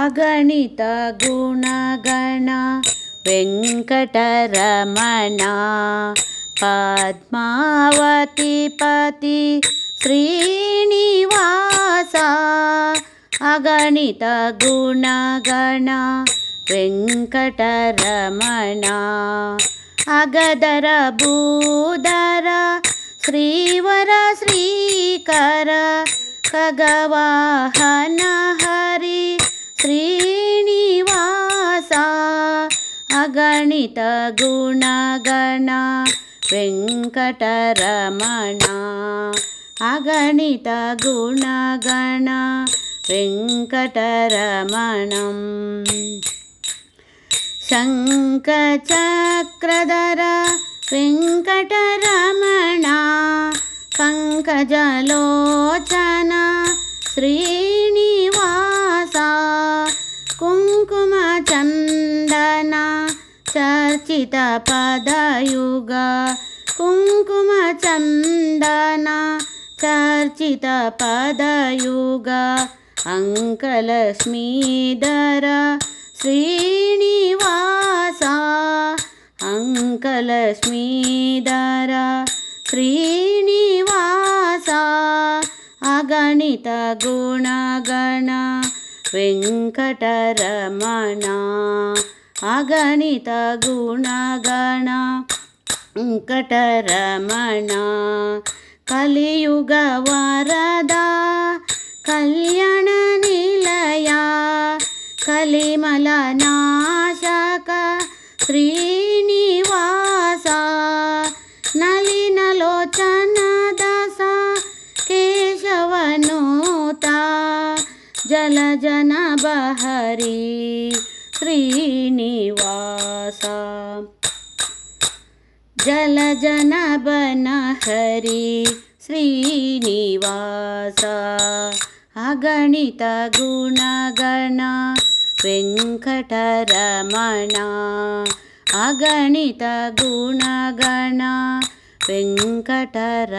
अगणित गुणगण वेङ्कटरमणा पद्मावतीपति श्रीनिवासा अगणित गुणगण वेङ्कटरमणा अगदर भूदर श्रीवर श्रीकर खगवाहन श्रीनिवासा अगणित गुणगण वेङ्कटरमणा अगणित गुणगण वेङ्कटरमणम्। शङ्खचक्रधर वेङ्कटरमणा पङ्कजलोचन श्रीनिवासा चर्चितपदयुग कुङ्कुमचन्दन चर्चितपदयुग अङ्कलक्ष्मीधर श्रीनिवासा अङ्कलक्ष्मीधर श्रीनिवासा अगणित गुणगण वेङ्कटरमणा अगणित गुणगण वेङ्कटरमणा कलियुगवरदा कल्याणनिलया कलिमलनाशक श्रीनिवासा नलिनलोचन दश केशवनुता जलजनबहरी श्रीनिवासा जलजनबनहरि श्रीनिवासा। अगणित गुणगण वेङ्कटरमणा। अगणित गुणगण वेङ्कटर